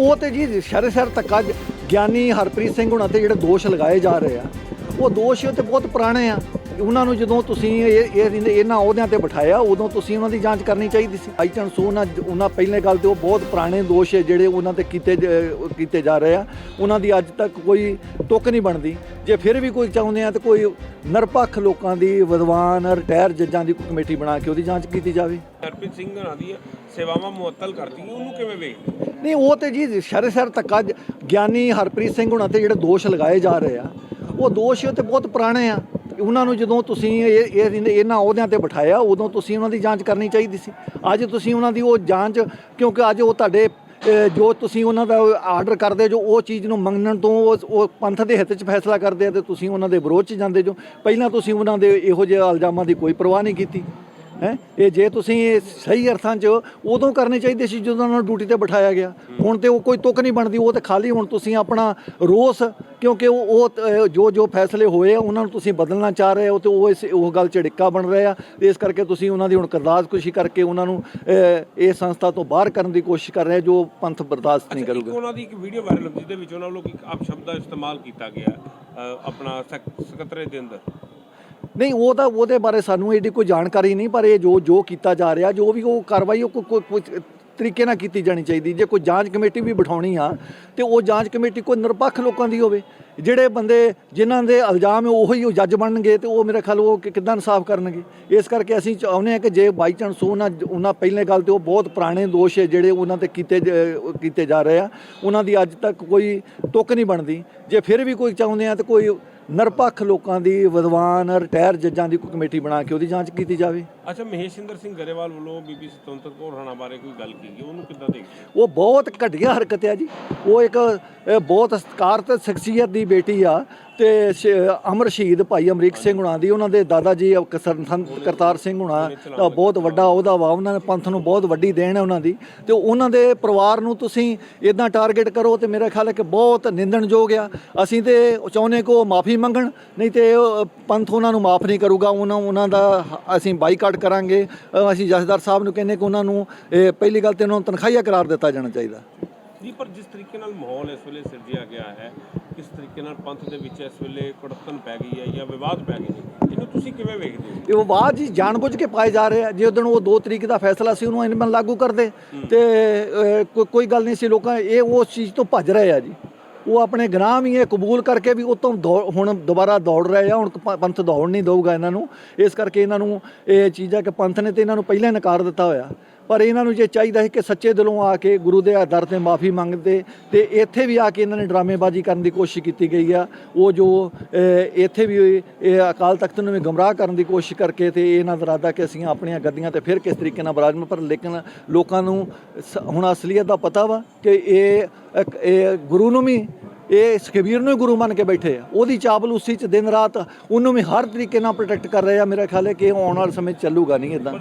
ਉਹ ਤੇ ਜੀ ਸ਼ਰੇ ਸ਼ਰ ਤੱਕਾ ਗਿਆਨੀ ਹਰਪ੍ਰੀਤ ਸਿੰਘ ਹੁਣਾਂ ਤੇ ਜਿਹੜੇ ਦੋਸ਼ ਲਗਾਏ ਜਾ ਰਹੇ ਆ, ਉਹ ਦੋਸ਼ ਤੇ ਬਹੁਤ ਪੁਰਾਣੇ ਆ। ਉਹਨਾਂ ਨੂੰ ਜਦੋਂ ਤੁਸੀਂ ਇਹ ਇਹ- ਇਹਨਾਂ ਅਹੁਦਿਆਂ ਤੇ ਬਿਠਾਇਆ ਉਦੋਂ ਤੁਸੀਂ ਉਹਨਾਂ ਦੀ ਜਾਂਚ ਕਰਨੀ ਚਾਹੀਦੀ ਸੀ। ਬਾਈ ਚਾਂਸ ਉਹਨਾਂ ਉਹਨਾਂ ਪਹਿਲੇ ਗੱਲ ਤੇ ਉਹ ਬਹੁਤ ਪੁਰਾਣੇ ਦੋਸ਼ ਹੈ ਜਿਹੜੇ ਉਹਨਾਂ ਤੇ ਕੀਤੇ ਜ- ਕੀਤੇ ਜਾ ਰਹੇ ਆ। ਉਹਨਾਂ ਦੀ ਅੱਜ ਤੱਕ ਕੋਈ ਤੁਕ ਨਹੀਂ ਬਣਦੀ। ਜੇ ਫਿਰ ਵੀ ਕੋਈ ਚਾਹੁੰਦੇ ਆ ਤਾਂ ਕੋਈ ਨਿਰਪੱਖ ਲੋਕਾਂ ਦੀ ਵਿਦਵਾਨ ਰਿਟਾਇਰ ਜੱਜਾਂ ਦੀ ਕੋਈ ਕਮੇਟੀ ਬਣਾ ਕੇ ਉਹਦੀ ਜਾਂਚ ਕੀਤੀ ਜਾਵੇ। ਹਰਪ੍ਰੀਤ ਸਿੰਘ ਹੋਰਾਂ ਦੀ ਸੇਵਾਵਾਂ ਮੁਅੱਤਲ ਕਰਤੀ ਉਹਨੂੰ ਕਿਵੇਂ ਵੇਖਦੇ ਨਹੀਂ ਉਹ ਤੇ ਜੀ ਸ਼ਰੇ ਸ਼ਰ ਤੱਕਾ ਗਿਆਨੀ ਹਰਪ੍ਰੀਤ ਸਿੰਘ ਹੁਣਾਂ ਤੇ ਜਿਹੜੇ ਦੋਸ਼ ਲਗਾਏ ਜਾ ਰਹੇ ਆ ਉਹ ਦੋਸ਼ ਤੇ ਬਹੁਤ ਪੁਰਾਣੇ ਆ। ਉਹਨਾਂ ਨੂੰ ਜਦੋਂ ਤੁਸੀਂ ਇਹ ਇਹ- ਇਹਨਾਂ ਅਹੁਦਿਆਂ ਤੇ ਬਿਠਾਇਆ ਉਦੋਂ ਤੁਸੀਂ ਉਹਨਾਂ ਦੀ ਜਾਂਚ ਕਰਨੀ ਚਾਹੀਦੀ ਸੀ। ਅੱਜ ਤੁਸੀਂ ਉਹਨਾਂ ਦੀ ਉਹ ਜਾਂਚ ਕਿਉਂਕਿ ਅੱਜ ਉਹ ਤੁਹਾਡੇ ਅਹ, ਜੋ ਤੁਸੀਂ ਉਹਨਾਂ ਦਾ ਆਰਡਰ ਕਰਦੇ ਜੋ ਉਹ ਚੀਜ਼ ਨੂੰ ਮੰਗਣ ਤੋਂ ਉਹ- ਉਹ ਪੰਥ ਦੇ ਹਿੱਤ 'ਚ ਫੈਸਲਾ ਕਰਦੇ ਆ ਤੇ ਤੁਸੀਂ ਉਹਨਾਂ ਦੇ ਵਿਰੋਧ 'ਚ ਜਾਂਦੇ ਜੋ। ਪਹਿਲਾਂ ਤੁਸੀਂ ਉਹਨਾਂ ਦੇ ਇਹੋ ਜਿਹੇ ਇਲਜ਼ਾਮਾਂ ਦੀ ਕੋਈ ਪਰਵਾਹ ਨਹੀਂ ਕੀਤੀ। ਹੈ? ਇਹ ਜੇ ਤੁਸੀਂ ਇਹ ਸਹੀ ਅਰਥਾਂ 'ਚ ਉਦੋਂ ਕਰਨੇ ਚਾਹੀਦੇ ਸੀ ਜਦੋਂ ਉਹਨਾਂ ਨੂੰ ਡਿਊਟੀ ਤੇ ਬਿਠਾਇਆ ਗਿਆ। ਹੁਣ ਤੇ ਉਹ ਕੋਈ ਤੁਕ ਨਹੀਂ ਬਣਦੀ ਉਹ ਤੇ ਖਾਲੀ ਹੁਣ ਤੁਸੀਂ ਆਪਣਾ ਰੋਸ ਕਿਉਂਕਿ ਉਹ ਉਹ ਜੋ ਜੋ ਫੈਸਲੇ ਹੋਏ ਆ ਉਹਨਾਂ ਨੂੰ ਤੁਸੀਂ ਬਦਲਣਾ ਚਾਹ ਰਹੇ ਹੋ ਤੇ ਉਹ ਇਸ ਉਹ ਗੱਲ ਝਿੜਕਾ ਬਣ ਰਹੇ ਆ। ਇਸ ਕਰਕੇ ਤੁਸੀਂ ਉਹਨਾਂ ਦੀ ਹੁਣ ਕਰਦਾਸਕੁਸ਼ੀ ਕਰਕੇ ਉਹਨਾਂ ਨੂੰ ਇਹ ਸੰਸਥਾ ਤੋਂ ਬਾਹਰ ਕਰਨ ਦੀ ਕੋਸ਼ਿਸ਼ ਕਰ ਰਹੇ ਜੋ ਪੰਥ ਬਰਦਾਸ਼ਤ ਨਹੀਂ ਕਰੂਗਾ। ਉਹਨਾਂ ਦੀ ਇੱਕ ਵੀਡੀਓ ਵਾਇਰਲ ਹੁੰਦੀ ਜਿਹਦੇ ਵਿੱਚ ਉਹਨਾਂ ਵੱਲੋਂ ਇੱਕ ਅਪਸ਼ਬਦ ਦਾ ਇਸਤੇਮਾਲ ਕੀਤਾ ਗਿਆ ਆਪਣਾ ਸੈਕ- ਸਕੱਤਰੇ ਦੇ ਅੰਦਰ? ਨਹੀਂ, ਉਹ ਤਾਂ ਉਹਦੇ ਬਾਰੇ ਸਾਨੂੰ ਇਹਦੀ ਕੋਈ ਜਾਣਕਾਰੀ ਨਹੀਂ, ਪਰ ਇਹ ਜੋ ਜੋ ਕੀਤਾ ਜਾ ਰਿਹਾ, ਜੋ ਵੀ ਉਹ ਕਾਰਵਾਈ ਉਹ ਕੋਈ- ਤਰੀਕੇ ਨਾਲ ਕੀਤੀ ਜਾਣੀ ਚਾਹੀਦੀ। ਜੇ ਕੋਈ ਜਾਂਚ ਕਮੇਟੀ ਵੀ ਬਿਠਾਉਣੀ ਆ, ਤੇ ਉਹ ਜਾਂਚ ਕਮੇਟੀ ਕੋਈ ਨਿਰਪੱਖ ਲੋਕਾਂ ਦੀ ਹੋਵੇ। ਜਿਹੜੇ ਬੰਦੇ, ਜਿਨ੍ਹਾਂ ਦੇ ਇਲਜ਼ਾਮ ਹੈ ਉਹੀ ਉਹ ਜੱਜ ਬਣਨਗੇ ਤੇ ਉਹ ਮੇਰੇ ਖਿਆਲ ਉਹ ਕਿ- ਕਿੱਦਾਂ ਇਨਸਾਫ ਕਰਨਗੇ। ਇਸ ਕਰਕੇ ਅਸੀਂ ਚਾਹੁੰਦੇ ਹਾਂ ਕਿ ਜੇ ਬਾਈ ਚਾਂਸ ਉਹਨਾਂ ਉਹਨਾਂ ਪਹਿਲੇ ਗੱਲ ਤੇ ਉਹ ਬਹੁਤ ਪੁਰਾਣੇ ਦੋਸ਼ ਹੈ ਜਿਹੜੇ ਉਹਨਾਂ ਤੇ ਕੀਤੇ ਜ- ਕੀਤੇ ਜਾ ਰਹੇ ਆ, ਉਹਨਾਂ ਦੀ ਅੱਜ ਤੱਕ ਕੋਈ ਤੁਕ ਨਹੀਂ ਬਣਦੀ। ਜੇ ਫਿਰ ਵੀ ਕੋਈ ਚਾਹੁੰਦੇ ਆ ਤੇ ਕੋਈ ਨਿਰਪੱਖ ਲੋਕਾਂ ਦੀ ਵਿਦਵਾਨ ਰਿਟਾਇਰ ਜੱਜਾਂ ਦੀ ਕੋਈ ਕਮੇਟੀ ਬਣਾ ਕੇ ਉਹਦੀ ਜਾਂਚ ਕੀਤੀ ਜਾਵੇ? ਅੱਛਾ ਮਹੇਸ਼ਿੰਦਰ ਸਿੰਘ ਗਰੇਵਾਲ ਵੱਲੋਂ ਬੀਬੀ ਸਤਵੰਤਰ ਕੌਰ ਰਾਣਾ ਬਾਰੇ ਕੋਈ ਗੱਲ ਕੀਤੀ ਉਹਨੂੰ ਕਿੱਦਾਂ ਦੇਖਦੇ ਉਹ ਬਹੁਤ ਘਟੀਆ ਹਰਕਤ ਹੈ ਜੀ। ਉਹ ਇੱਕ ਬਹੁਤ ਸਤਿਕਾਰਤ ਸ਼ਖਸੀਅਤ ਦੀ ਬੇਟੀ ਆ। ਤੇ ਸ਼- ਅਮਰ ਸ਼ਹੀਦ ਭਾਈ ਅਮਰੀਕ ਸਿੰਘ ਹੁਣਾਂ ਦੀ ਉਹਨਾਂ ਦੇ ਦਾਦਾ ਜੀ ਅ, ਕਸਰ- ਸੰਤ ਕਰਤਾਰ ਸਿੰਘ ਹੁਣਾਂ ਦਾ ਬਹੁਤ ਵੱਡਾ ਅਹੁਦਾ ਵਾ ਉਹਨਾਂ ਨੇ ਪੰਥ ਨੂੰ ਬਹੁਤ ਵੱਡੀ ਦੇਣ ਹੈ ਉਹਨਾਂ ਦੀ। ਤੇ ਉਹਨਾਂ ਦੇ ਪਰਿਵਾਰ ਨੂੰ ਤੁਸੀਂ ਇਦਾਂ ਟਾਰਗੇਟ ਕਰੋ ਤੇ ਮੇਰਾ ਖਿਆਲ ਹੈ ਕਿ ਬਹੁਤ ਨਿੰਦਣਯੋਗ ਆ। ਅਸੀਂ ਤੇ ਚਾਹੁੰਦੇ ਕੋ ਮਾਫੀ ਮੰਗਣ ਨਹੀਂ ਤੇ ਉਹ ਪੰਥ ਉਹਨਾਂ ਨੂੰ ਮਾਫ ਨਹੀਂ ਕਰੂਗਾ। ਉਹਨਾਂ ਉਹਨਾਂ ਦਾ ਹ- ਅਸੀਂ ਬਾਈਕਾਟ ਕਰਾਂਗੇ। ਅ, ਅਸੀਂ ਜਥੇਦਾਰ ਸਾਹਿਬ ਨੂੰ ਕਹਿੰਦੇ ਕਿ ਉਹਨਾਂ ਨੂੰ ਇਹ ਪਹਿਲੀ ਗੱਲ ਤੇ ਉਹਨਾਂ ਨੂੰ ਤਨਖਾਹੀਆ ਕਰਾਰ ਦਿੱਤਾ ਜਾਣਾ ਚਾਹੀਦਾ। ਜੀ ਪਰ ਜਿਸ ਤਰੀਕੇ ਨਾਲ ਮਾਹੌਲ ਇਸ ਵੇਲੇ ਸਿਰਜਿਆ ਗਿਆ ਹੈ ਕਿਸ ਤਰੀਕੇ ਨਾਲ ਪੰਥ ਦੇ ਵਿੱਚ ਇਸ ਵੇਲੇ ਕੁੜਤਨ ਪੈ ਗਈ ਹੈ ਜਾਂ ਵਿਵਾਦ ਪੈ ਗਏ ਨੇ ਇਹਨੂੰ ਤੁਸੀਂ ਕਿਵੇਂ ਵੇਖਦੇ ਹੋ? ਇਹ ਵਿਵਾਦ ਜੀ ਜਾਣਬੁੱਝ ਕੇ ਪਾਏ ਜਾ ਰਹੇ ਆ। ਜੇ ਉਦੋਂ ਉਹ 2 ਤਰੀਕ ਦਾ ਫੈਸਲਾ ਸੀ ਉਹਨੂੰ ਇਹਨਾਂ ਲਾਗੂ ਕਰਦੇ। ਤੇ ਕੋਈ ਗੱਲ ਨਹੀਂ ਸੀ ਲੋਕਾਂ ਇਹ ਉਸ ਚੀਜ਼ ਤੋਂ ਭੱਜ ਰਹੇ ਆ ਜੀ। ਉਹ ਆਪਣੇ ਗੁਨਾਹ ਵੀ ਇਹ ਕਬੂਲ ਕਰਕੇ ਵੀ ਉਤੋਂ ਹੁਣ ਦੁਬਾਰਾ ਦੌੜ ਰਹੇ ਆ ਹੁਣ ਪੰਥ ਦੌੜ ਨਹੀਂ ਦਊਗਾ ਇਹਨਾਂ ਨੂੰ। ਇਸ ਕਰਕੇ ਇਹਨਾਂ ਨੂੰ ਇਹ ਚੀਜ਼ਾਂ ਕਿ ਪੰਥ ਨੇ ਤੇ ਇਹਨਾਂ ਨੂੰ ਪਹਿਲਾਂ ਹੀ ਨਕਾਰ ਦਿੱਤਾ ਹੋਇਆ। ਪਰ ਇਹਨਾਂ ਨੂੰ ਜੇ ਚਾਹੀਦਾ ਹੈ ਕਿ ਸੱਚੇ ਦਿਲੋਂ ਆ ਕੇ ਗੁਰੂ ਦੇ ਦਰ ਤੇ ਮਾਫੀ ਮੰਗਦੇ, ਤੇ ਇੱਥੇ ਵੀ ਆ ਕੇ ਇਹਨਾਂ ਨੇ ਡਰਾਮੇਬਾਜ਼ੀ ਕਰਨ ਦੀ ਕੋਸ਼ਿਸ਼ ਕੀਤੀ ਗਈ ਆ। ਉਹ ਜੋ ਇੱਥੇ ਵੀ ਇਹ ਅਕਾਲ ਤਖਤ ਨੂੰ ਵੀ ਗਮਰਾਹ ਕਰਨ ਦੀ ਕੋਸ਼ਿਸ਼ ਕਰਕੇ ਤੇ ਇਹਨਾਂ ਦਾ ਇਰਾਦਾ ਕਿ ਅਸੀਂ ਆਪਣੀਆਂ ਗੱਦੀਆਂ ਤੇ ਫਿਰ ਕਿਸ ਤਰੀਕੇ ਨਾਲ ਬਰਾਜਮ ਪਰ, ਲੇਕਿਨ ਲੋਕਾਂ ਨੂੰ ਸ- ਹੁਣ ਅਸਲੀਅਤ ਦਾ ਪਤਾ ਵਾ ਕਿ ਇਹ ਇਹ ਗੁਰੂ ਨੂੰ ਵੀ, ਇਹ ਸੁਖਬੀਰ ਨੂੰ ਹੀ ਗੁਰੂ ਮੰਨ ਕੇ ਬੈਠੇ ਆ। ਉਹਦੀ ਚਾਪਲੂਸੀ ਚ ਦਿਨ ਰਾਤ ਉਹਨੂੰ ਵੀ ਹਰ ਤਰੀਕੇ ਨਾਲ ਪ੍ਰੋਟੈਕਟ ਕਰ ਰਹੇ ਆ। ਮੇਰਾ ਖਿਆਲ ਹੈ ਕਿ ਇਹ ਆਉਣ ਵਾਲੇ ਸਮੇਂ ਚੱਲੂਗਾ ਨਹੀਂ ਇਦਾਂ